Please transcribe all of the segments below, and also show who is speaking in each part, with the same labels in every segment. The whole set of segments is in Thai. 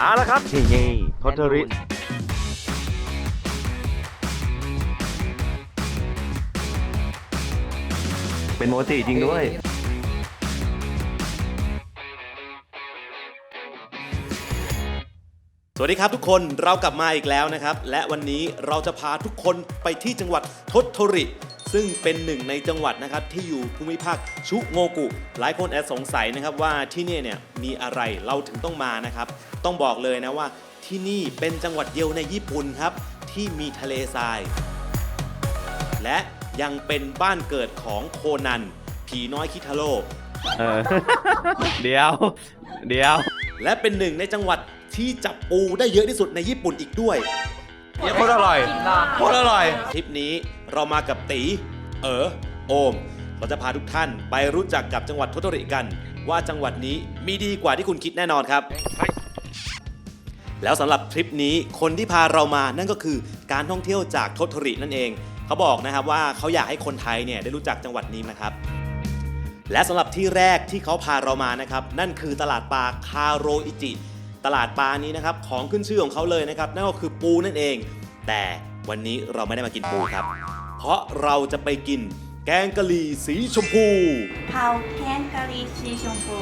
Speaker 1: เอาละครับนี่นี่โทโทริเป็นโมจิจริงด้วย
Speaker 2: สวัสดีครับทุกคนเรากลับมาอีกแล้วนะครับ และวันนี้เราจะพาทุกคนไปที่จังหวัดทศทริ ซึ่งเป็นหนึ่งในจังหวัดนะครับที่อยู่ภูมิภาคชุโงกุ หลายคนแอบสงสัยนะครับว่าที่เนี่ยเนี่ยมีอะไรเราถึงต้องมานะครับ ต้องบอกเลยนะว่าที่นี่เป็นจังหวัดเดียวในญี่ปุ่นครับที่มีทะเลทราย และยังเป็นบ้านเกิดของโคนัน ผีน้อยคิทาโร่
Speaker 1: เออ เดี๋ยว เดี๋ยว
Speaker 2: และเป็นหนึ่งในจังหวัดที่จับปูได้เยอะที่สุดในญี่ปุ่นอีกด้วย
Speaker 1: เนี่ยโคตรอร่อยโคตรอร่อย
Speaker 2: ทริปนี้เรามากับตี เอ๋อโอม เราจะพาทุกท่านไปรู้จักกับจังหวัดโทโตริกัน ว่าจังหวัดนี้มีดีกว่าที่คุณคิดแน่นอนครับ แล้วสำหรับทริปนี้คนที่พาเรามานั่นก็คือการท่องเที่ยวจากโทโตรินั่นเอง เขาบอกนะครับว่าเขาอยากให้คนไทยเนี่ยได้รู้จักจังหวัดนี้นะครับ และสำหรับที่แรกที่เขาพาเรามานะครับ นั่นคือตลาดปลาคาโรอิจิ ตลาดปลานี้นะครับของขึ้นชื่อของเขาเลยนะครับนั่นก็คือปูนั่นเอง แต่วันนี้เราไม่ได้มากินปูครับ เพราะเราจะไปกินแกงกะหรี่สีชมพู
Speaker 3: เผาแคนกะหรี่สีชมพู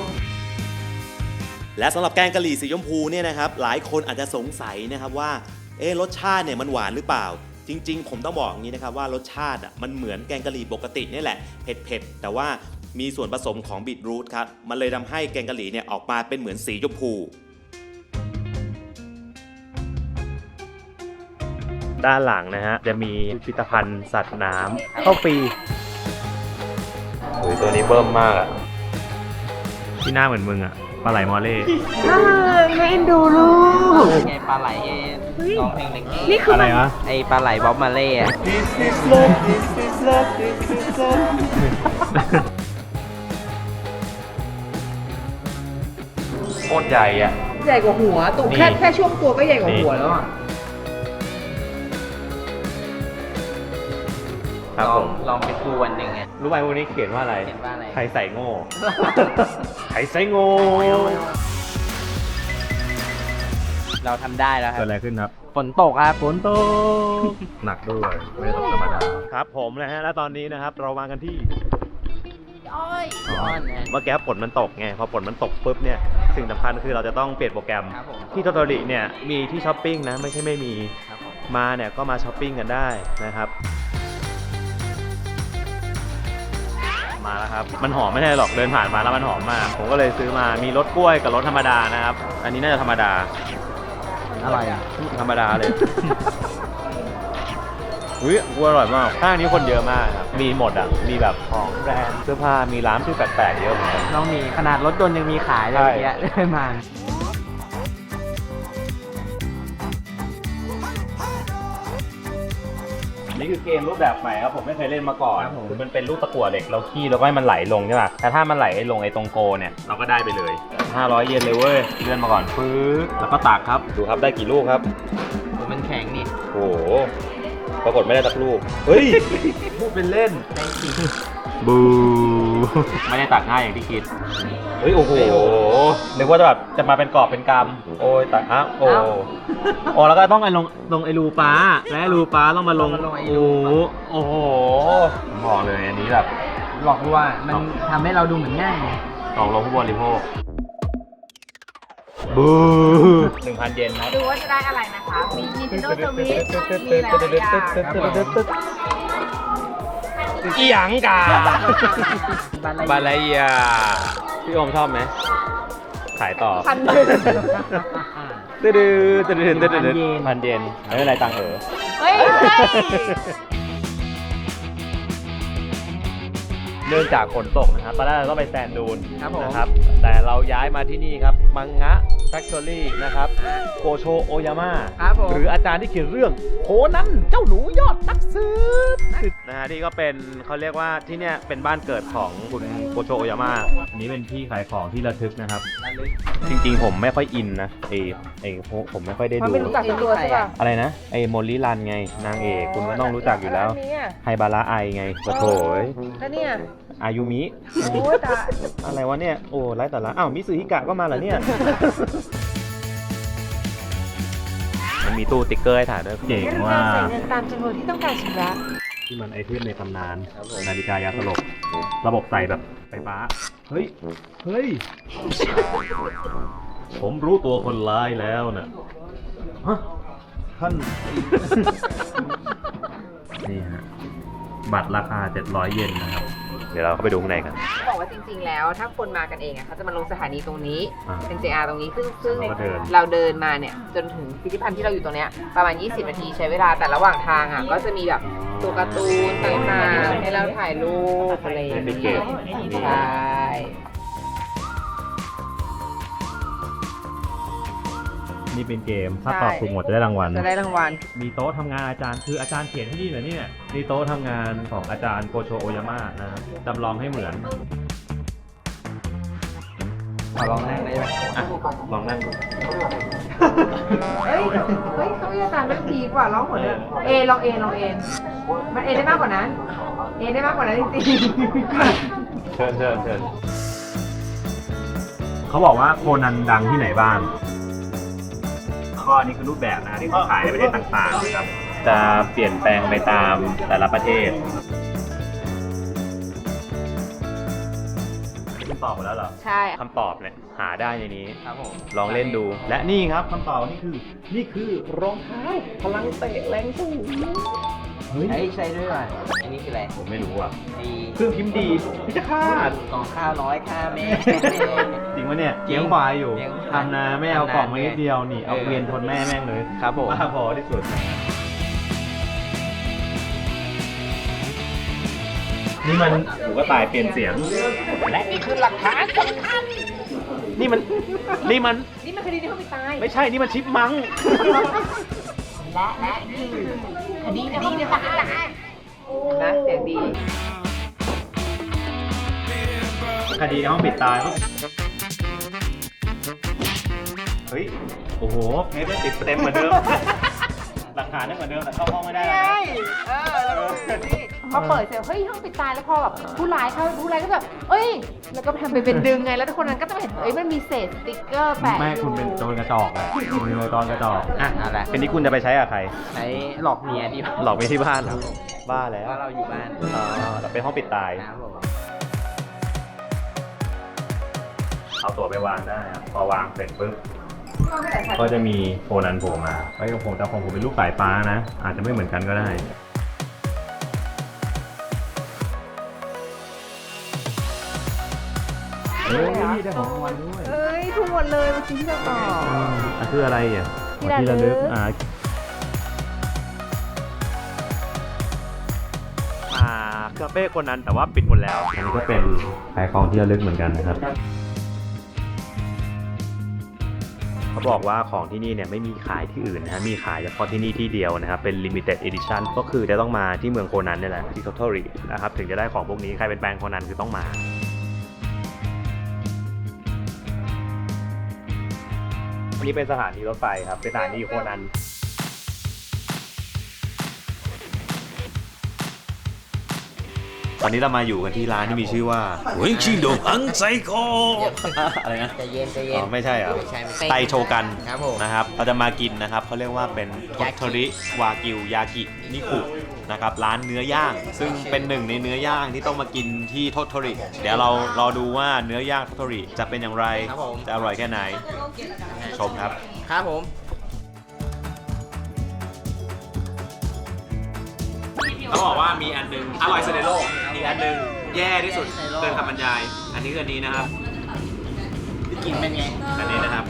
Speaker 2: และสำหรับแกงกะหรี่สีชมพูเนี่ยนะครับหลายคนอาจจะสงสัยนะครับว่าเอ๊ะรสชาติเนี่ยมันหวานหรือเปล่า จริง ๆ ผมต้องบอกอย่างนี้นะครับว่ารสชาติอะมันเหมือนแกงกะหรี่ปกตินี่แหละเผ็ดๆแต่ว่ามีส่วนผสมของบีทรูทครับมันเลยทำให้แกงกะหรี่เนี่ยออกมาเป็นเหมือนสีชมพู
Speaker 1: ด้านหลังนะฮะ จะมีพิพิธภัณฑ์สัตว์น้ำเข้าฟรีโอ้ยตัวนี้เบิ่มมากอะที่หน้าเหมือนมึงอะปลาไหลมอเล่
Speaker 4: ไงปลาไหลไงร้องเพลงเล็ก
Speaker 5: นี่คือ
Speaker 1: อะไร
Speaker 5: มัน
Speaker 1: วะ
Speaker 4: ไอปลาไหลบ๊อบมาเล่อะ
Speaker 1: โคตรใหญ่อะ
Speaker 5: ใหญ่กว่าหัวตุก
Speaker 1: นี่
Speaker 5: แค่แค่ช่วงตัวก็ใหญ่กว่าหัวแล้วอะ
Speaker 1: ครับ
Speaker 4: ลอ
Speaker 1: ผ
Speaker 4: ง
Speaker 1: ม
Speaker 4: ลองไปดูวันหนึ่งไง
Speaker 1: รู้ไหมวันนี้เขียนว่าอะไร
Speaker 4: เขียนว่าอะไร
Speaker 1: ใครใส่โง่ใครใส่โง่
Speaker 4: เราทำได้แล้วครั
Speaker 1: เกิ
Speaker 4: บ
Speaker 1: ดอะไรขึ้นครับ
Speaker 4: ฝนตกครับ
Speaker 1: ฝนตก หนักด้วย ไม่ตกธรรมดา ครับผมนะฮะ แล้วตอนนี้นะครับ เรามากันที่
Speaker 4: ย้อนนะ
Speaker 1: เมื่อกี้ฝนมันตกไง พอฝนมันตกปุ๊บเนี่ย สิ่งสำคัญคือเราจะต้องเปลี่ยนโปรแกรม
Speaker 4: ครับผม
Speaker 1: ที่โทโตริเนี่ย มีที่ช้อปปิ้งนะ ไม่ใช่ไม่มี
Speaker 4: ครับผม
Speaker 1: มาเนี่ยก็มาช้อปปิ้งกันได้นะครับ มาแล้วครับ มันหอมไม่ใช่หรอกเดินผ่านมาแล้วมันหอมมาก ผมก็เลยซื้อมามีรสกล้วยกับรสธรรมดานะครับ อันนี้น่าจะธรรมดา
Speaker 4: อะไรอะ
Speaker 1: ธรรมดาเลย อุ้ยกล้วยอร่อยมากห้างนี้คนเยอะมากครับ มีหมดอะ มีแบบของแบรนด์เสื้อผ้า มีร้านชื่อแปลกๆเยอะเหมือนกัน
Speaker 4: เรามีขนาดรถยนต์ยังมีขายเลย
Speaker 1: ใช่
Speaker 4: เมื่อกี้ได้มา
Speaker 1: นี่คือเกมรูปแบบใหม่ครับผมไม่เคยเล่นมาก่อนคือมันเป็นลูกตะกั่วเหล็กเราขี้แล้วก็ให้มันไหลลงใช่ป่ะแต่ถ้ามันไหลลงไอ้ตรงโกเนี่ยเราก็ได้ไปเลย 500 เยนเลยเว้ยเลื่อนมาก่อนปึ๊บแล้วก็ตักครับดูครับได้กี่ลูกครับ
Speaker 4: ผมมันแข็งนี่
Speaker 1: โอ้โหปรากฏไม่ได้สักลูก เฮ้ย พูดเป็นเล่น
Speaker 4: ได้จริง
Speaker 1: บูไม่ได้ตักง่ายอย่างที่คิด เฮ้ยโอ้โหนึกว่าจะแบบจะมาเป็นกรอบเป็นกำโอ้ยตักฮะโอ้โอ้แล้วก็ต้องไอ้ลงลงไอ้รูป้า และไอ้รูป้าต้องมาลง
Speaker 4: ต้องมาลงไอ้
Speaker 1: โอ้
Speaker 4: รู
Speaker 1: โหโอ้โหผมบอกเลยอันนี้แบบ
Speaker 4: บอกว่ามันทำให้เราดูเหมือนง่ายไง
Speaker 1: หลอกลวงผู้บริโภคบูหนึ่งพันเยนครับ
Speaker 5: ดูว่าจะได้อะไรนะคะ มี Nintendo Switch มีหลายๆอย่าง
Speaker 1: อีหยังกา
Speaker 4: บาล
Speaker 1: บาลายาพี่โอมชอบไหม ขายต่อ
Speaker 5: พันหนึ่ง
Speaker 1: ตื้อดื้อตื้อดื้อตื้อดื้อพันเยนไม่เป็นไรตังค์เออ
Speaker 5: เฮ้ย
Speaker 1: เนื่องจากฝนตกนะครับ ตอนแรกเราต้องไปแซนดูน
Speaker 4: ครับผม
Speaker 1: นะครับ แต่เราย้ายมาที่นี่ครับ มังงะ แฟคทอรี่นะครับโกโชโอยาม่า
Speaker 4: ครับผม
Speaker 1: หรืออาจารย์ที่เขียนเรื่องโคนันเจ้าหนูยอดนักสืบนะฮะที่ก็เป็นเขาเรียกว่าที่เนี่ยเป็นบ้านเกิดของคุณโกโชโอยาม่าอันนี้เป็นที่ขายของที่ระทึกนะครับ จริงๆ ผมไม่ค่อยอินนะไอไอผมไม่ค่อยได้
Speaker 5: มัน
Speaker 1: ดู
Speaker 5: ไม่รู้จักเป็นตัวใช่ป่ะ
Speaker 1: อะไรนะ ไอโมลิรันไงนางเอกคุณก็ต้องรู้จักอยู่แล้ว
Speaker 5: นนี้อะ
Speaker 1: ไฮบาระไอไงกระโถย
Speaker 5: แล้วเนี่ย
Speaker 1: อายุมิ
Speaker 5: โอ้ยตาย
Speaker 1: อะไรวะเนี่ย โอ้ไร้แต่ละอ้าวมิสึฮิกะก็มาเหรอเนี่ยมีตู้ติ๊กเกอร์ให้ถ่ายด้วยเจ๋งว่า
Speaker 5: ใส่เงินตามจำนวนที่ต้องการชำระ
Speaker 1: ที่มันไอเทมในตำนาน นาฬิกายาสลบ ระบบใส่แบบไฟฟ้า เฮ้ย เฮ้ย ผมรู้ตัวคนร้ายแล้วนะฮะท่าน นี่ฮะ บัตรราคา 700 เยนนะครับ เดี๋ยวเราเข้าไปดูข้างในกัน
Speaker 5: เขาบอกว่าจริงๆ แล้วถ้าคนมากันเองอะเขาจะมาลงสถานีตรงนี้
Speaker 1: อ่า
Speaker 5: เป็น JR ตรงนี้ซึ่งซึ่ง
Speaker 1: แล้วก็เดิน
Speaker 5: เราเดินมาเนี่ยจนถึงพิพิธภัณฑ์ที่เราอยู่ตรงเนี้ยประมาณ 20 นาทีใช้เวลาแต่ระหว่างทางอะก็จะมีแบบตัวการ์ตูนต่างๆให้เราถ่ายรูปอะไรอย่าง
Speaker 1: ให้ไป
Speaker 5: เงี้
Speaker 1: เก็บ
Speaker 5: ยใช่
Speaker 1: นี่เป็นเกม ถ้าตอบถูกหมดจะได้รางวัล
Speaker 5: จะได้รางวัล
Speaker 1: มีโต๊ะทำงานอาจารย์ คืออาจารย์เขียนที่นี่เหรอเนี่ยมีโต๊ะทำงานของอาจารย์โกโชโอยาม่านะครับจำลองให้เหมือน
Speaker 4: ขอลองนั่งได้ไหม
Speaker 1: อะลองนั่งดู
Speaker 5: เฮ้ย เฮ้ยเขาอาจารย์นั่งดีกว่าร้องหัวเลยเอลองเอลองเอมันเอได้มากกว่านั้น เอได้มากกว่านั้นจริง
Speaker 1: เชิญเชิญเชิญเขาบอกว่าโคนันดังที่ไหนบ้าง ก็อันนี้คือรูปแบบนะที่เขาขายในประเทศต่างๆนะครับจะเปลี่ยนแปลงไปตามแต่ละประเทศคุณตอบหมดแล้วเหรอ
Speaker 5: ๆใช่
Speaker 1: คำตอบเนี่ยหาได้ในนี้
Speaker 4: ครับผม
Speaker 1: ลองเล่นดู และนี่ครับคำตอบนี่คือ นี่คือรองเท้าพลังเตะแรงสูงเฮ้ย
Speaker 4: เฮ้ยใช่ด้วยว่ะอันนี้คืออะไร
Speaker 1: ผมไม่รู้อะ
Speaker 4: ไอ้
Speaker 1: เครื่องพิมพ์ดีพิจคาด
Speaker 4: กล่องข้าวน้อยค่าแม่
Speaker 1: จริ งปะเนี่ย
Speaker 4: จริง
Speaker 1: เลี้ยงควายอยู่
Speaker 4: เลี้ยงควาย
Speaker 1: ทำนาไม่เอากล่องมานิด
Speaker 4: ทำนา
Speaker 1: เดียวนี่เอา
Speaker 4: เออ
Speaker 1: เกวียนทนแม่แม่งเลย
Speaker 4: ครับผม
Speaker 1: บ้าพอที่สุด นี่มันหูกระต่ายเปลี่ยนเสียง และนี่คือหลักฐานสำคัญนี่มัน นี่มัน
Speaker 5: นี่มันคดีที่เขาไปตาย
Speaker 1: ไม่ใช่ นี่มันชิปมัง
Speaker 5: และและนี่คือคดีคดีที่เขาไปตายนะเสียงดี
Speaker 1: คดีในห้องปิดตายปะเฮ้ย โอ้โหเพชรติดเต็มเหมือนเดิม หลักฐานได้เหมือนเดิมแต่เข้าห้องไม่ได้แล้วนะ
Speaker 5: เออแล้วก็นี่พอเปิดเสร็จเฮ้ยห้องปิดตายแล้วพอแบบผู้ร้ายเข้าผู้ร้ายก็แบบเอ้ย แล้วก็ทำไปเป็นดึงไงแล้วทุกคนนั้นก็จะเห็นเอ้ยมันมีเศษสติ๊กเกอร์แปะ
Speaker 1: ไม่
Speaker 5: อยู่
Speaker 1: คุณเป็นโจรกระจอกอะคุณเป็นโจรกระจอกอะ
Speaker 4: นั่นแหละ
Speaker 1: เป็นที่คุณจะไปใช้กับใคร
Speaker 4: ใช้หลอกเมียดี
Speaker 1: หลอกไปที่บ้านเหรอบ้าแล้ว
Speaker 4: ว่าเราอยู่บ้าน
Speaker 1: อ๋อแต่เป็นห้องปิดตาย
Speaker 4: ครับผม
Speaker 1: เอาตัวไปวางได้อะพอวางเสร็จปุ๊บ ก็จะมีโคนันโผล่มาไอ้ของผมแต่ของผมเป็นลูกสายฟ้านะ อาจจะไม่เหมือนกันก็ได้เฮ้ยได้ของรางวัลด้วย
Speaker 5: เอ้ยทุกหมดเลยเมื่อกี้ที่เราต่อ
Speaker 1: อะคืออะไรอะ
Speaker 5: ที่ระลึก
Speaker 1: อ่าอ่าคาเฟ่คนนั้นแต่ว่าปิดหมดแล้ว อันนี้ก็เป็นขายของที่ระลึกเหมือนกันนะครับ บอกว่าของที่นี่เนี่ยไม่มีขายที่อื่นนะฮะ มีขายเฉพาะที่นี่ที่เดียวนะครับ เป็น limited edition ก็คือจะต้องมาที่เมืองโคนันนี่แหละที่โททอรินะครับ ถึงจะได้ของพวกนี้ ใครเป็นแฟนโคนันคือต้องมาวันนี้เป็นสถานีรถไฟครับ เป็นสถานีโคนัน ตอนนี้เรามาอยู่กันที่ร้านที่มีชื่อว่า
Speaker 2: เฮ้ยชิงโดอังไซโก
Speaker 1: อะไรนะ
Speaker 4: ใจเย็นใจเย็
Speaker 1: อ๋
Speaker 4: น
Speaker 1: อไม่ใช่เหรอ
Speaker 4: ไม่ใช่ไม่ใช่
Speaker 1: ไตโชกัน
Speaker 4: ครับผม
Speaker 1: นะครับเราจะมากินนะครับเขาเรียกว่าเป็น
Speaker 4: ยากิ
Speaker 1: โทริวากิวยากินิคุนะครับร้านเนื้อย่าง ซึ่งเป็นหนึ่งในเนื้อย่างที่ต้องมากินที่โทโทริเดี๋ยวเรารอดูว่าเนื้อย่างโทโทริจะเป็นอย่างไร
Speaker 4: ครับผม
Speaker 1: จะอร่อยแค่ไหนชมครับ
Speaker 4: ครับผม
Speaker 1: เขาบอกว่ามีอันหนึงอร่อยสุดในโลกอีกอันหนึงแย่ที่สุดเกินคำบรรยาย อันนี้คืออันนี้นะครับ
Speaker 4: กินเป็นไง
Speaker 1: อันนี้นะครับ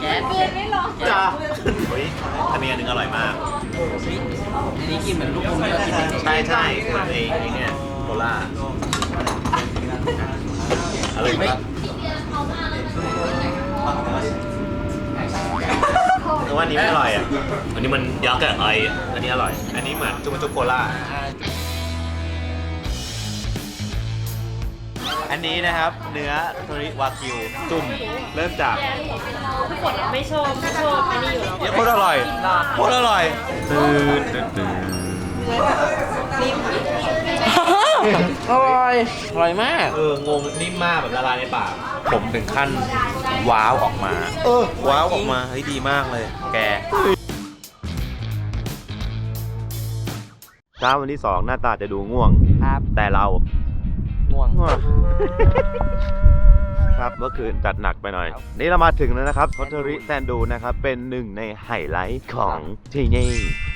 Speaker 4: แก๊ส
Speaker 1: จ้าเฮ้ยอันนี้อันหนึงอร่อยมาก
Speaker 4: อันนี้กินเหมือนลูกอมที่เรากินใน
Speaker 1: ใช่ใช่เหมือนไอ้ไอ้เนี่ยโคล่าอะไรไหม แต่ว่าอันนี้ไม่อร่อยอะ อันนี้มันยักษ์อะไออันนี้อร่อย อันนี้เหมือนจุ๊บจุ๊บโคล่า อันนี้นะครับ เนื้อโทริวากิว จุ่ม เริ่มจาก
Speaker 6: ไม่ชอบไม่ชอบอันนี้อยู่แล้ว
Speaker 1: เยโคตรอร่อยโคตรอร่อยตื่นตื่นตื่น
Speaker 4: อร่อย อร่อยมาก
Speaker 1: เอองงนิ่มมากแบบละลายในปาก ผมถึงขั้น ว้าวออกมา เออว้าวออกมาเฮ้ยดีมากเลย แกเช้าวันที่สองหน้าตาจะดูง่วง
Speaker 4: ครับ
Speaker 1: แต่เรา
Speaker 4: ง่วง
Speaker 1: ง่วง ครับเมื่อคืนจัดหนักไปหน่อยนี่เรามาถึงแล้วนะครับทอทริแซนดูนะครับ เป็นหนึ่งในไฮไลท์ของที่นี่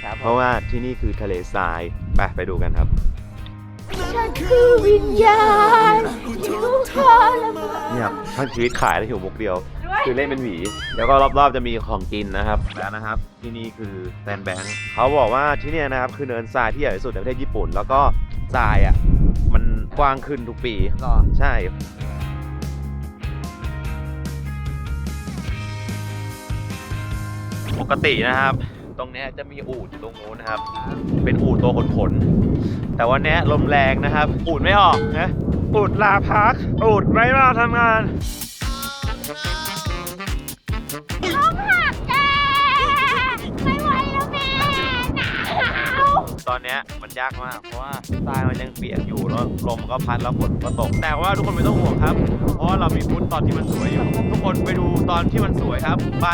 Speaker 4: ครับ
Speaker 1: เพราะว่าที่นี่คือทะเลทราย ไปไปดูกันครับ
Speaker 5: คือวิญญาณอยู่ทรมาน
Speaker 1: เนี่ยทั้งชีวิตขายได้อยู่มุกเดียว คือเล่นเป็นหวี แล้วก็รอบๆจะมีของกินนะครับแล้วนะครับ ที่นี่คือแซนแบงค์เขาบอกว่าที่เนี่ยนะครับ คือเนินทรายที่ใหญ่ที่สุดในประเทศญี่ปุ่น แล้วก็ทรายอะมันกว้างขึ้นทุกปี
Speaker 4: รอ
Speaker 1: ใช่ปกตินะครับ ตรงเนี้ยจะมีอูดอยู่ตรงนู้นนะครับ เป็นอูดตัวขนๆแต่วันเนี้ยลมแรงนะครับ อูดไม่ออกนะอูดลาพัก อูดไม่มาทำงาน
Speaker 5: ไม่ไหวแล้วแม่หนาว
Speaker 1: ตอนเนี้ยมันยากมากเพราะว่าทรายมันยังเปียกอยู่แล้วลมก็พัดแล้วฝนก็ตก แต่ว่าทุกคนไม่ต้องห่วงครับ เพราะว่าเรามีฟุตตอนที่มันสวยอยู่ ทุกคนไปดูตอนที่มันสวยครับ ไป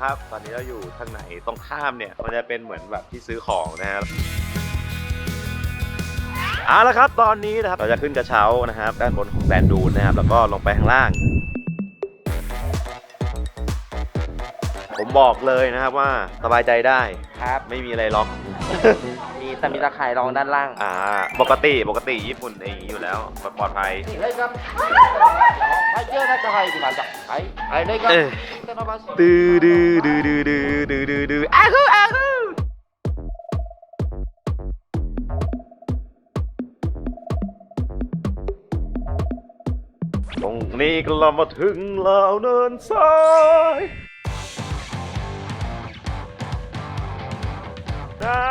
Speaker 1: ครับ ตอนนี้เราอยู่ทางไหนตรงข้ามเนี่ย มันจะเป็นเหมือนแบบที่ซื้อของนะครับเอาละครับตอนนี้นะครับเราจะขึ้นกระเช้านะครับ ด้านบนของแซนดูนนะครับ แล้วก็ลงไปข้างล่าง ผมบอกเลยนะครับว่าสบายใจได้
Speaker 4: ครับ
Speaker 1: ไม่มีอะไรล็อก
Speaker 4: แต่มีตะไคร่รองด้านล่าง
Speaker 1: อ่า ปกติปกติญี่ปุ่นอย่างนี้อยู่แล้วปลอดภัย
Speaker 4: はいครับはいเจอนะจะให้ดีมาจ้ะはいはいเลยครับ
Speaker 1: เอ้ย ดื้อดื้อดื้อดื้อดื้อดื้อดื้อดื้ออ้าฮูอ้าฮูตรงนี้ก็เรามาถึงแล้วเนินทรายหนา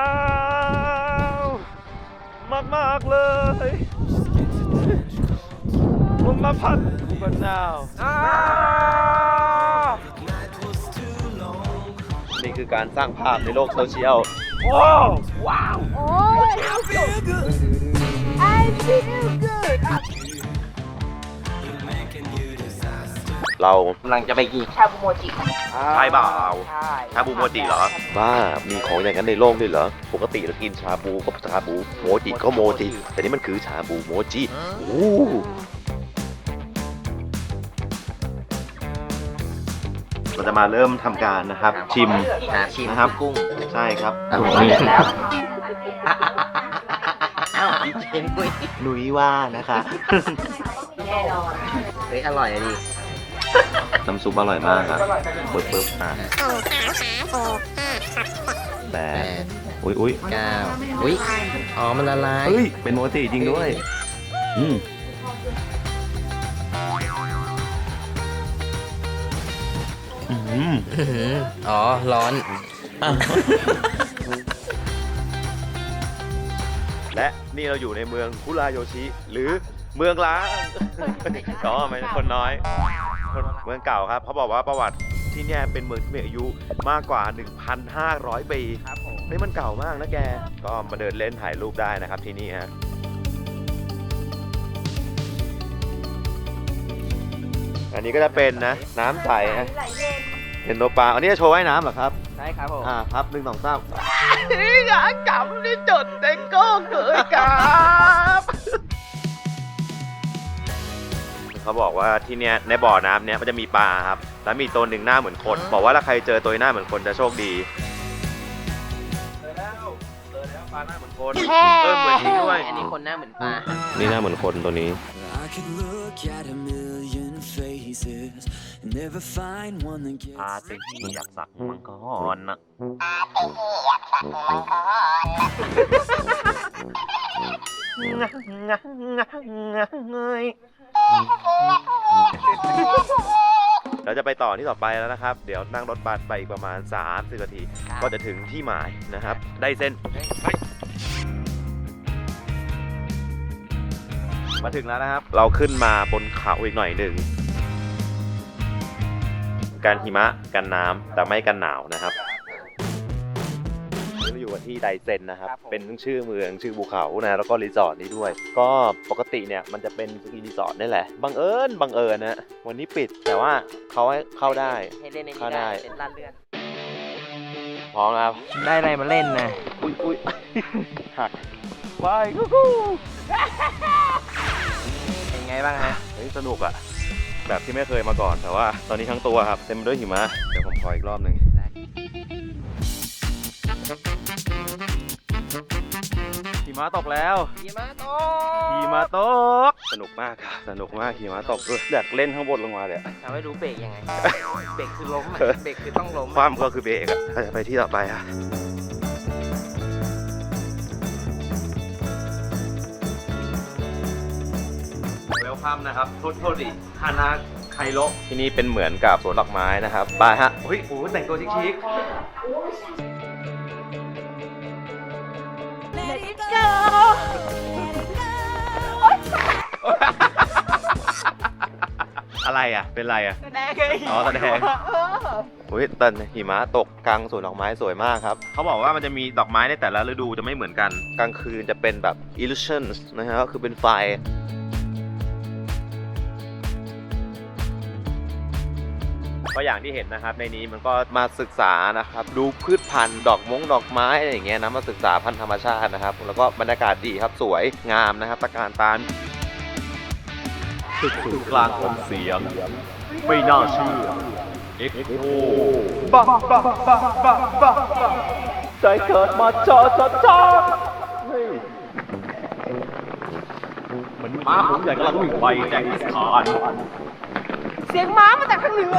Speaker 1: ว มาก ๆ เลยลมมาพัดก็หนาวนี่คือการสร้างภาพในโลกโซเชียลว้าวว้าว
Speaker 5: โอ้ย I feel good
Speaker 1: เรา
Speaker 4: กำลังจะไปกิน
Speaker 5: ชาบูโมจิ
Speaker 1: ใช่เปล่า
Speaker 5: ใช่
Speaker 1: ชาบูโมจิเหรอบ้ามีของอย่างนั้นในโลกด้วยเหรอปกติเรากินชาบูก็ชาบูโมจิก็โมจิแต่นี่มันคือชาบูโมจิโอ้เราจะมาเริ่มทำการนะครับ ชิม
Speaker 4: อ่าชิม
Speaker 1: นะครับ
Speaker 4: กุ้ง
Speaker 1: ใช่ครับ
Speaker 4: อะ
Speaker 1: ห
Speaker 4: ผม
Speaker 1: นุ่ย
Speaker 4: เห็นแล้วอ้าวอีเจนกุ้ย
Speaker 1: หนุ่ยว่านะคะ
Speaker 5: แน่นอน
Speaker 4: เฮ้ยอร่อยอะดิ
Speaker 1: น้ำซุปอร่อยมากครับปึ๊บปึ๊บอะแปดอุ้ยอุ้ย
Speaker 4: เก้าอุ้ยอ๋อมันละลาย
Speaker 1: เฮ้ยเป็นโมจิจริงด้วย อืมอืม
Speaker 4: อื้อหืออ๋อ ร้อน
Speaker 1: และนี่เราอยู่ในเมืองคุราโยชิ หรือเมืองล้างอ๋อไม่ใช่คนน้อยคน เมืองเก่าครับเขาบอกว่าประวัติที่เนี่ยเป็นเมืองที่มีอายุมากกว่า 1,500 ปี
Speaker 4: ครับผม
Speaker 1: เฮ้ยมันเก่ามากนะแก ก็มาเดินเล่นถ่ายรูปได้นะครับที่นี่ฮะ อันนี้ก็จะเป็นนะ น้ำใสฮะเป็นโนปลา อันนี้จะโชว์ว่ายน้ำเหรอครับ
Speaker 4: ใช่ครับผม
Speaker 1: อ่าครับหนึ่งสองสามงานกำที่จุดเต็งก็เกิดกับ เขาบอกว่าที่เนี้ยในบ่อน้ำเนี้ยมันจะมีปลาครับ แล้วมีตัวหนึ่งหน้าเหมือนคน บอกว่าถ้าใครเจอตัวหน้าเหมือนคนจะโชคดีเจอแล้วเจอแล้วปลาหน้าเหมือนคนเออเหมือนจริงด้วย
Speaker 4: อันนี้คนหน้าเหมือนปลา
Speaker 1: นี่หน้าเหมือนคนตัวนี้
Speaker 7: I could look at a million faces and never find one that gets
Speaker 1: อาติอยากสักมังกรนะเราจะไปต่อที่ต่อไปแล้วนะครับ เดี๋ยวนั่งรถบัสไปอีกประมาณ3 0นาที ก็จะถึงที่หมายนะครับ ได้เส้นไปมาถึงแล้วนะครับ เราขึ้นมาบนเขาอีกหน่อยหนึ่ง การหิมะกันน้ำแต่ไม่กันหนาวนะครับเราอยู่กันที่ไดเซนนะครับเป็นทั้งชื่อเมืองชื่อภูเขานะ แล้วก็รีสอร์ทนี้ด้วย ก็ปกติเนี่ยมันจะเป็นสกีรีสอร์ทนี่แหละ บังเอิญบังเอิญนะวันนี้ปิดแต่ว่าเขาให้เข้าได้
Speaker 8: ให้เล่นใน
Speaker 1: เข้า
Speaker 8: นี้
Speaker 1: ได้
Speaker 8: ได้เป็นลาดเลือด
Speaker 1: พร้อมครับ
Speaker 8: ได้อะไรมาเล่นนะ
Speaker 1: อุ้ยอุ้ยหักไปกูกู
Speaker 8: เป็นไงบ้างฮะ
Speaker 1: เฮ้ยสนุกอะ แบบที่ไม่เคยมาก่อน แต่ว่าตอนนี้ทั้งตัวครับ เต็มไปด้วยหิมะ เดี๋ยวผมขออีกรอบหนึ่งหิมะตกแล้ว
Speaker 8: หิมะต
Speaker 1: หิมะตก สนุกมากครับสนุกมากหิมะตกเอออยากเล่นข้างบนลงมาเลยอะ
Speaker 8: ทำให้รู้เบรกยังไง เบรกคือล้มอะเบรกคือต้องล้ม
Speaker 1: ค
Speaker 8: อะ
Speaker 1: วามก็คือเบรกอะเราจะไปที่ต่อไปอะ เวลคัมนะครับทุตโทดิฮานาไคโรที่นี่เป็นเหมือนกับสวนดอกไม้นะครับไปฮะเฮ้ยโอ้โหแต่งตัวชิคๆอะไรอะ เป็นไรอะ
Speaker 5: แสดงไง
Speaker 1: อ๋อแสดง
Speaker 5: เออ
Speaker 1: อุ้ยแต่หิมะตกกลางสวนดอกไม้สวยมากครับ เขาบอกว่ามันจะมีดอกไม้ในแต่ละฤดูจะไม่เหมือนกัน กลางคืนจะเป็นแบบ illusions นะฮะก็คือเป็นไฟ ก็อย่างที่เห็นนะครับในนี้มันก็มาศึกษานะครับดูพืชพันธุ์ดอกมงดอกไม้อะไรอย่างเงี้ยนะมาศึกษาพันธุ์ธรรมชาตินะครับ แล้วก็บรรยากาศดีครับสวยงามนะครับตะการตาตึกศูนย์กลางของเสียง ไม่น่าเชื่อเอ็กโคบ้าบ้าบ้าบ้าบ้าใจเกิดมาจอจอจอเฮ้ยมันม้าผมใหญ่กำลังวิ่งไปแจ็คกิสคาน
Speaker 5: เสียงม้ามาจากทางเหนือ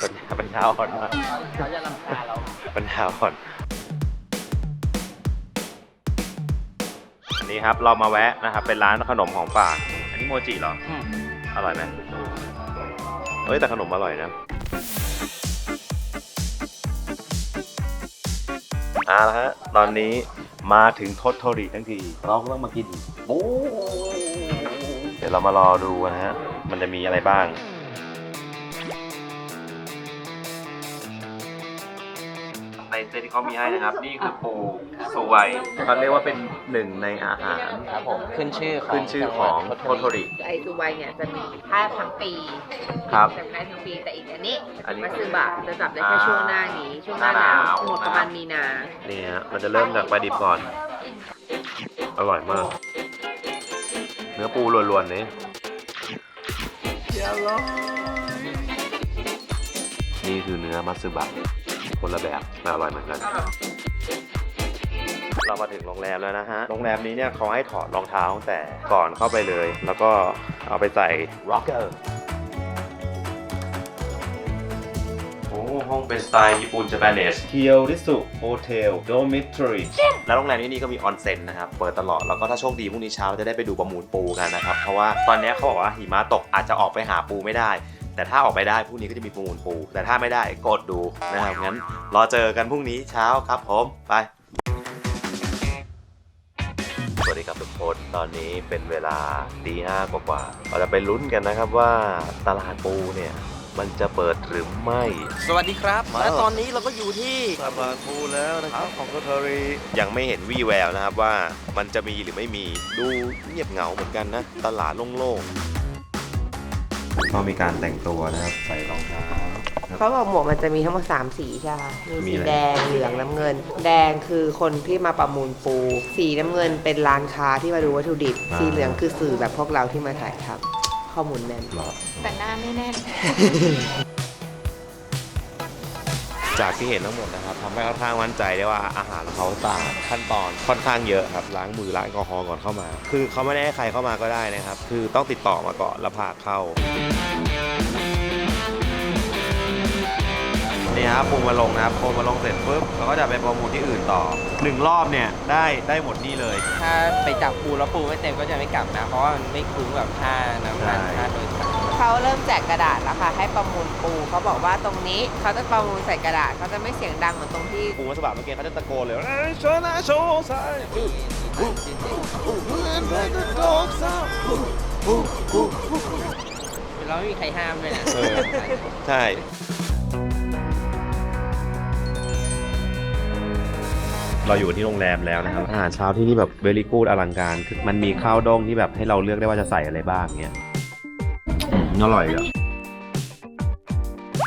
Speaker 1: ปัญญาปัญญาอ่อนมาก
Speaker 8: เขาจะรำคาญเรา
Speaker 1: ปัญญาอ่อนอันนี้ครับเรามาแวะนะครับ เป็นร้านขนมของฝากอันนี้โมจิเหรออร่อยไหมเฮ้ยแต่ขนมอร่อยนะเอาละฮะตอนนี้มาถึงทศโทริทั้งที เราก็ต้องมากินโอ้เดี๋ยวเรามารอดูนะฮะ มันจะมีอะไรบ้าง ในเซตที่เขามีให้นะครับ นี่คือปูสวยเขาเรียกว่าเป็นหนึ่งในอาหาร
Speaker 8: ครับผมขึ้นชื่อของ
Speaker 1: ขึ้นชื่อของโทโทริ
Speaker 5: ไอซูไวเนี่ยจะมีถ้าทั้งปี
Speaker 1: ครับ
Speaker 5: จำได้ทั้งปีแต่อีกอันนี้
Speaker 1: อันนี้
Speaker 5: มาซื้อบะจะจับได้แค่ช่วงหน้านี้ ช่วงหน้าหนาว
Speaker 1: หน้าหนาว
Speaker 5: หมดประมาณมีนา
Speaker 1: นี่ฮะมันจะเริ่มจากปลาดิบก่อน อร่อยมาก เนื้อปูล้วนๆ นี่นี่คือเนื้อมัตสึบะคนละแบบแต่อร่อยเหมือนกัน เรามาถึงโรงแรมแล้วนะฮะ โรงแรมนี้เนี่ยเขาให้ถอดรองเท้าตั้งแต่ก่อนเข้าไปเลย แล้วก็เอาไปใส่ rocker ห้องเป็นสไตล์ญี่ปุ่น Japanese เคียวริสุโฮเทลโดมิทรีแล้วโรงแรมที่นี่ก็มีออนเซ็นนะครับ เปิดตลอด แล้วก็ถ้าโชคดีพรุ่งนี้เช้าจะได้ไปดูประมูลปูกันนะครับ เพราะว่าตอนนี้เขาบอกว่าหิมะตกอาจจะออกไปหาปูไม่ได้ แต่ถ้าออกไปได้พรุ่งนี้ก็จะมีประมูลปู แต่ถ้าไม่ได้กดดูนะครับงั้นรอเจอกันพรุ่งนี้เช้าครับผมไปสวัสดีครับทุกคนตอนนี้เป็นเวลาตีห้ากว่าๆเราจะไปลุ้นกันนะครับว่าตลาดปูเนี่ย มันจะเปิดหรือไม่
Speaker 8: สวัสดีครับ
Speaker 1: มา
Speaker 8: และตอนนี้เราก็อยู่ที่
Speaker 1: ตลาดปูแล้วนะครับของโคทารียังไม่เห็นวี่แววนะครับว่ามันจะมีหรือไม่มีดูเงียบเหงาเหมือนกันนะ ตลาดโล่งๆก็มีการแต่งตัวนะครับใส่รองเท้า
Speaker 5: เขาบอกหมวกมันจะมีทั้งหมด3สีใช่ไหมมี
Speaker 1: มี
Speaker 5: สี
Speaker 1: อะไร
Speaker 5: แดงเหลืองน้ำเงิน แดงคือคนที่มาประมูลปู สีน้ำเงินเป็นร้านค้าที่มาดูวัตถุดิบ สีเหลืองคือสื่อแบบพวกเราที่มาถ่ายทำ ข้อมูลแน่น
Speaker 1: หรอ
Speaker 5: แต่หน้าไม่แน่น
Speaker 1: จากที่เห็นทั้งหมดนะครับทำให้ค่อนข้างมั่นใจได้ว่าอาหารเขาสะอาดขั้นตอนค่อนข้างเยอะครับล้างมือล้างแอลกอฮอล์ก่อนเข้ามา คือเขาไม่ได้ให้ใครเข้ามาก็ได้นะครับ คือต้องติดต่อมาก่อนแล้วพาเข้า นี่ครับปูมาลงนะครับปูมาลงเสร็จปุ๊บเราก็จะไปประมูลที่อื่นต่อหนึ่งรอบเนี่ยได้ได้หมดนี่เลย
Speaker 8: ถ้าไปจับปูแล้วปูไม่เต็มก็จะไม่กลับนะ เพราะว่ามันไม่คุ้มกับค่าน้ำมัน
Speaker 1: ใช่
Speaker 8: ค่าโดยสาร
Speaker 5: เขาเริ่มแจกกระดาษแล้วค่ะ ให้ประมูลปูเขาบอกว่าตรงนี้เขาจะประมูลใส่กระดาษเขาจะไม่เสียงดังเหมือนตรงที่
Speaker 1: ปูมัสบะเมื่อกี้เขาจะตะโกนเลยว่าเอ้ยโชว์หนะโชว์ซ้าย
Speaker 8: เราไม่มีใครห้ามเลยนะ
Speaker 1: เออใช่ เราอยู่ที่โรงแรมแล้วนะครับอาหารเช้าที่นี่แบบเวลี่กูดอลังการคือมันมีข้าวด้งที่แบบให้เราเลือกได้ว่าจะใส่อะไรบ้างเงี้ยอืมอร่อยเลย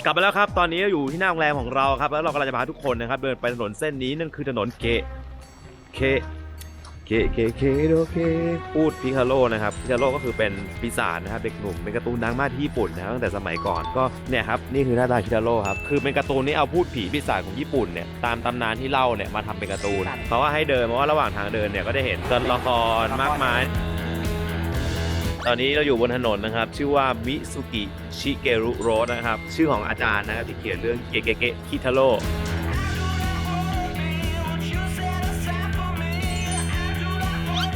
Speaker 1: กลับมาแล้วครับตอนนี้เราอยู่ที่หน้าโรงแรมของเราครับ แล้วเรากำลังจะพาทุกคนนะครับ เดินไปถนนเส้นนี้นั่นคือถนนเกะเค เคเคเคโอเคพูดพิคาโร่นะครับพิคาโร่ก็คือเป็นปีศาจนะครับเด็กหนุ่มเป็นการ์ตูนดังมากที่ญี่ปุ่นนะครับตั้งแต่สมัยก่อนก็เนี่ยครับนี่คือหน้าตาพิคาโร่ครับคือเป็นการ์ตูนที่เอาพูดผีปีศาจของญี่ปุ่นเนี่ยตามตำนานที่เล่าเนี่ยมาทำเป็นการ์ตูนเขาก็ให้เดินเพราะว่าระหว่างทางเดินเนี่ยก็ได้เห็นตัวละครมากมาย ตอนนี้เราอยู่บนถนนนะครับ ชื่อว่ามิซุกิชิเกรุโรดนะครับชื่อของอาจารย์นะครับที่เขียนเรื่องเกเกเกคิทาโร่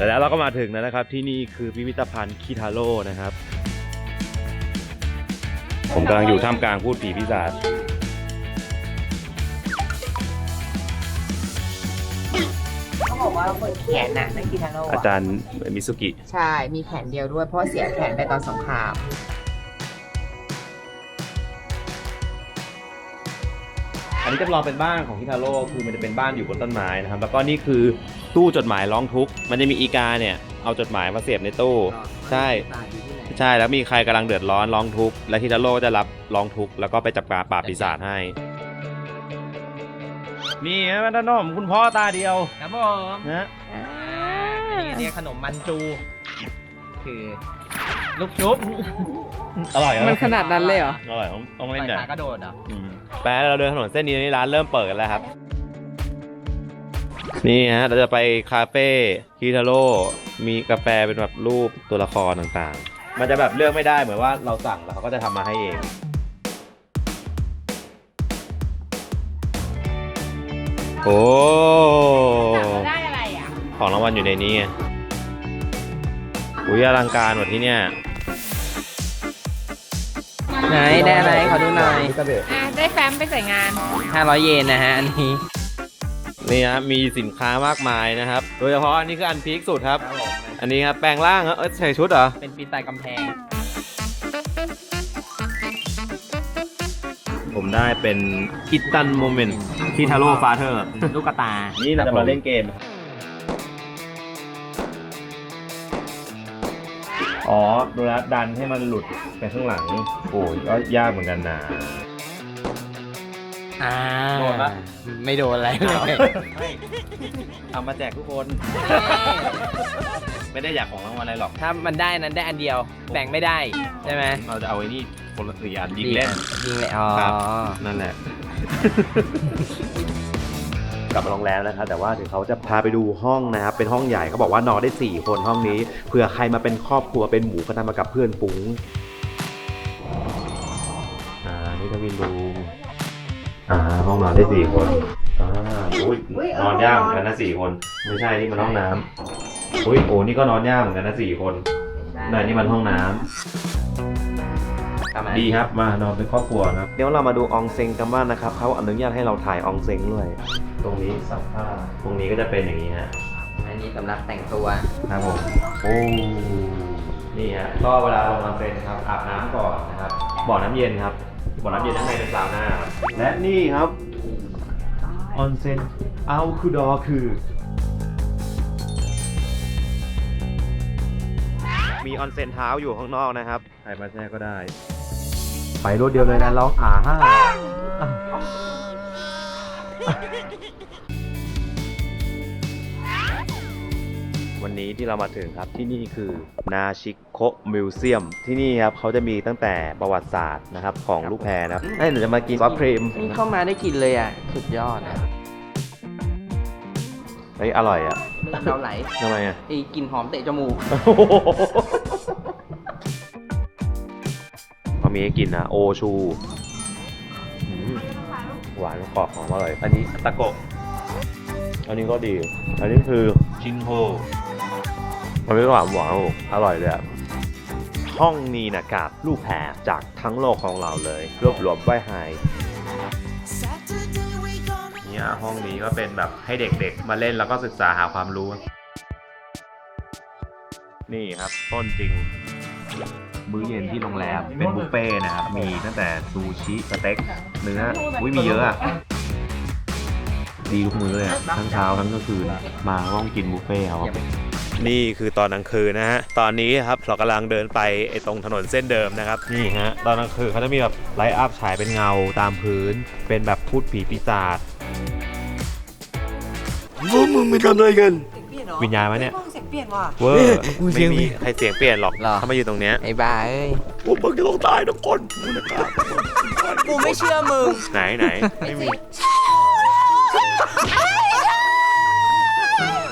Speaker 1: แล้วเราก็มาถึงแล้วนะครับ ที่นี่คือพิพิธภัณฑ์คิทาโร่นะครับ ผมกำลังอยู่ท่ามกลางพูดผีพิศาจ
Speaker 5: เขาบอกว่าคนแขนน่ะนั่นกิทาโร่
Speaker 1: อาจารย์มิซุกิ
Speaker 5: ใช่ มีแขนเดียวด้วยเพราะว่าเสียแขนไปตอนสงคราม
Speaker 1: อันนี้จำลองเป็นบ้านของคิทาโร่คือมันจะเป็นบ้านอยู่บนต้นไม้นะครับ แล้วก็นี่คือ ตู้จดหมายร้องทุกข์มันจะมีอีกาเนี่ยเอาจดหมายมาเสียบในตู้ ใช่ ใช่แล้วมีใครกำลังเดือดร้อนร้องทุกข์และคิทาโร่ก็จะรับร้องทุกข์แล้วก็ไปจับปลาปราบปีศาจให้ นี่ฮะมันน้องคุณพ่อตาเดียว
Speaker 8: ครับผม
Speaker 1: นะ
Speaker 8: อันนี้เรียกขนมมันจู คือลูกชุบ
Speaker 1: อร่อย
Speaker 5: มันขนาดนั้นเลยเหรอ
Speaker 1: อร่อยต้องต้อง
Speaker 8: ใส่
Speaker 1: เล่นหน่อย
Speaker 8: ขากระโดดเหรอ
Speaker 1: อืมแปลเราเดินถนนเส้นนี้นี่ร้านเริ่มเปิดกันแล้วครับ นี่ฮะ เราจะไปคาเฟ่คิทาโร่มีกาแฟเป็นแบบรูปตัวละครต่างๆ มันจะแบบเลือกไม่ได้เหมือนว่าเราสั่งแล้วเขาก็จะทำมาให้เอง โอ้
Speaker 5: ได้อะไรอะ
Speaker 1: ของรางวัลอยู่ในนี้อุ้ยอลังการหมดที่เนี่ย
Speaker 8: ไหนได้อะไรขอดูหน่อย
Speaker 5: อะได้แฟ้มไปใส่งาน
Speaker 8: 500 เยนนะฮะอันนี้
Speaker 1: นี่ฮะมีสินค้ามากมายนะครับ โดยเฉพาะอันนี้คืออันพีคสุดครับอันนี้ครับแปลงร่างครับเออใส่ชุดเหรอ
Speaker 8: เป็นปีนใต้กำแพง
Speaker 1: ผมได้เป็นคิตตันโมเมนต์ที่ทาโร่ฟาเธอร์
Speaker 8: ลูกกระตา
Speaker 1: นี่เราจะมาเล่นเกม อ๋อดูแลวดันให้มันหลุดไปข้างหลัง โอ้ยก็ยากเหมือนกันนะ
Speaker 8: อ่า
Speaker 1: โดนปะ
Speaker 8: ไม่โดนอะไรเลย
Speaker 1: เอามาแจกทุกคน ไม่ได้อยากของรางวัลอะไรหรอก
Speaker 8: ถ้ามันได้นั้นได้อันเดียว แบ่งไม่ได้ใช่ไหม
Speaker 1: เราจะเอาไอ้นี่คนละสี่อันยิงเล่น
Speaker 8: ยิงเลยอ๋อ
Speaker 1: ครับ นั่นแหละ กลับมาโรงแรมแล้วครับแต่ว่าถึงเขาจะพาไปดูห้องนะครับเป็นห้องใหญ่เขาบอกว่านอนได้ 4 คนห้องนี้เผื่อใครมาเป็นครอบครัวเป็นหมูก็ทำมากับเพื่อนฝูงอ่านี่ทวินรูม อ่าห้องนอนได้สี่คนอ่าอุ้ยนอนยากเหมือนกันนะสี่คน ไม่ใช่นี่มันห้องน้ำอุ้ยโอ้นี่ก็นอนยากเหมือนกันนะสี่คนนายนี่มันห้องน้ำดีครับมานอนเป็นครอบครัวครับเดี๋ยวเรามาดูอองเซ็งกันบ้างนะครับเขาอนุญาตให้เราถ่ายอองเซ็งด้วย ตรงนี้ซักผ้าตรงนี้ก็จะเป็นอย่างนี้ฮะ
Speaker 8: อันนี้สำหรับแต่งตัว
Speaker 1: ครับผม โอ้ นี่ฮะ ก็เวลาลงออนเซ็นครับอาบน้ำก่อนนะครับ บ่อน้ำเย็นครับ บ่อน้ำเย็นข้างในเป็นซาวน่าครับและนี่ครับออนเซ็นเอาคูดอคือ มีออนเซ็นเท้าอยู่ข้างนอกนะครับใครมาแช่ก็ได้ ไปรถเดียวเลยนะร้องอ่าห้า วันนี้ที่เรามาถึงครับที่นี่คือนาชิโคมิวเซียมที่นี่ครับเขาจะมีตั้งแต่ประวัติศาสตร์นะครับของลูกแพรนะครับเอ้ยเดี๋ยวจะมากินซอสครีม
Speaker 8: นี่เข้ามาได้กลินเลยอะ สุดยอดอะ
Speaker 1: เฮ้ยอร่อยอะ
Speaker 8: เราไหล
Speaker 1: ทำไมอะ
Speaker 8: ไอ้กลิ่นหอมเตะจมูก
Speaker 1: เขามีให้กินนะโอชูอืมหวานกรอบหอมอร่อย อันนี้ตะโกะอันนี้ก็ดี อันนี้คือชินโฮ อันนี้ก็หวานหวานอร่อยเลยอะห้องนี้นะครับรูปแผบจากทั้งโลกของเราเลย รวบรวมไว้ให้เนี่ยห้องนี้ก็เป็นแบบให้เด็กๆ มาเล่นแล้วก็ศึกษาหาความรู้ นี่ครับต้นจริง มื้อเย็นที่โรงแรมเป็นบุฟเฟ่ต์นะครับ มีตั้งแต่ซูชิสเต็กเนื้ออุ้ยมีเยอะอะดีทุกมื้อเลยอะทั้งเช้าทั้งกลางคืนมาก็ต้องกินบุฟเฟ่ต์ครับ นี่คือตอนกลางคืนนะฮะ ตอนนี้ครับเรากำลังเดินไปไอ้ตรงถนนเส้นเดิมนะครับ นี่ฮะ ตอนกลางคืนเขาจะมีแบบไลท์อัพฉายเป็นเงาตามพื้น เป็นแบบพูดผีปีศาจ
Speaker 7: พวกมึงไปทำอะไรกัน
Speaker 1: วิญญาณวะเนี่ย
Speaker 3: เสียงเปลี่ยนว่ะ
Speaker 1: เวอร์
Speaker 7: กูเสี
Speaker 1: ไม่
Speaker 7: ยง
Speaker 1: มีใครเสียงเปลี่ยนหรอก
Speaker 8: หรอ
Speaker 1: ถ้ามาอยู่ตรงเนี้ย
Speaker 8: ไอ้บ้าเอ้ย
Speaker 7: พวกมึงจะต้องตายทุกคนมึงนะครับ
Speaker 3: กูไม่เชื่อมึง
Speaker 1: ไหนไหนไม่มี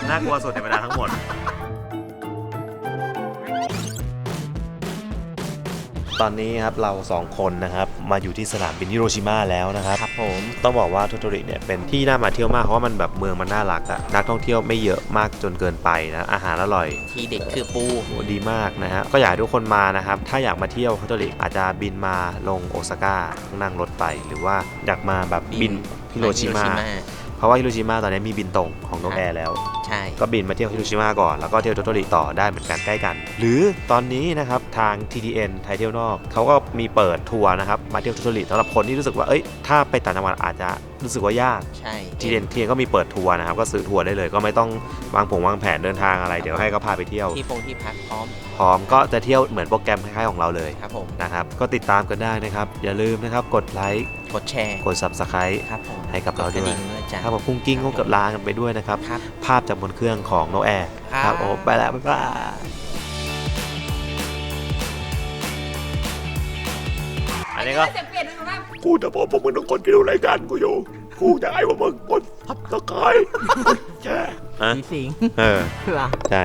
Speaker 1: น่ากลัวสุดในบรรดาทั้งหมด ตอนนี้ครับเราสองคนนะครับมาอยู่ที่สนามบินฮิโรชิมาแล้วนะครับ
Speaker 8: ครับผม
Speaker 1: ต้องบอกว่าโทโตริเนี่ยเป็นที่น่ามาเที่ยวมากเพราะว่ามันแบบเมืองมันน่ารักอะนักท่องเที่ยวไม่เยอะมากจนเกินไปนะอาหารอร่อย
Speaker 8: ทีเด็กคือปู
Speaker 1: โหดีมากนะฮะก็อยากให้ทุกคนมานะครับถ้าอยากมาเที่ยวโทโตริอาจจะบินมาลงโอซาก้านั่งรถไป หรือว่าอยากมาแบบบินฮิโรชิมา เพราะว่าฮิโรชิมาตอนนี้มีบินตรงของนกแอร์แล้ว
Speaker 8: ใช่
Speaker 1: ก็บินมาเที่ยวฮิโรชิมาก่อน แล้วก็เที่ยวโทโตริต่อได้เหมือนกันใกล้กัน หรือตอนนี้นะครับทาง TTN ไทยเที่ยวนอกเขาก็มีเปิดทัวร์นะครับมาเที่ยวโทโตริสำหรับคนที่รู้สึกว่าเอ้ยถ้าไปต่างจังหวัดอาจจะ รู้สึกว่ายาก
Speaker 8: ใช่
Speaker 1: TTN TTN ก็มีเปิดทัวร์นะครับ ก็ซื้อทัวร์ได้เลย ก็ไม่ต้องวางผงวางแผนเดินทางอะไร เดี๋ยวให้เขาพาไปเที่ยว
Speaker 8: ที่ปงที่พักพร้อม
Speaker 1: พร้อมก็จะเที่ยวเหมือนโปรแกรมคล้ายๆของเราเลย
Speaker 8: ครับผม
Speaker 1: นะครับ ก็ติดตามกันได้นะครับ อย่าลืมนะครับกดไลค์
Speaker 8: กดแชร์
Speaker 1: กด Subscribe
Speaker 8: ครับผม
Speaker 1: ให้กับเรา
Speaker 8: กดกระ
Speaker 1: ด้วย
Speaker 8: ดิ่งด้วยจ้ะ
Speaker 1: ครับผมพุ่งกิ้งก็เกือบลากันไปด้วยนะครับ
Speaker 8: ครับ
Speaker 1: ภาพจากบนเครื่องของโนแอร์
Speaker 8: ครับ
Speaker 1: ครับโอ้ไปแล้วบ๊ายบายอันนี้ก็
Speaker 5: เสียงเปลี่ยนด้วยนะ
Speaker 7: กูจะบอกพวกมึงทุกคนที่ดูรายการกูอยู่ กูจะให้พวกมึงกดซับสไครต์กดแชร์
Speaker 1: อะ
Speaker 8: ผีสิง
Speaker 1: เออ
Speaker 8: เหรอ
Speaker 1: ใช่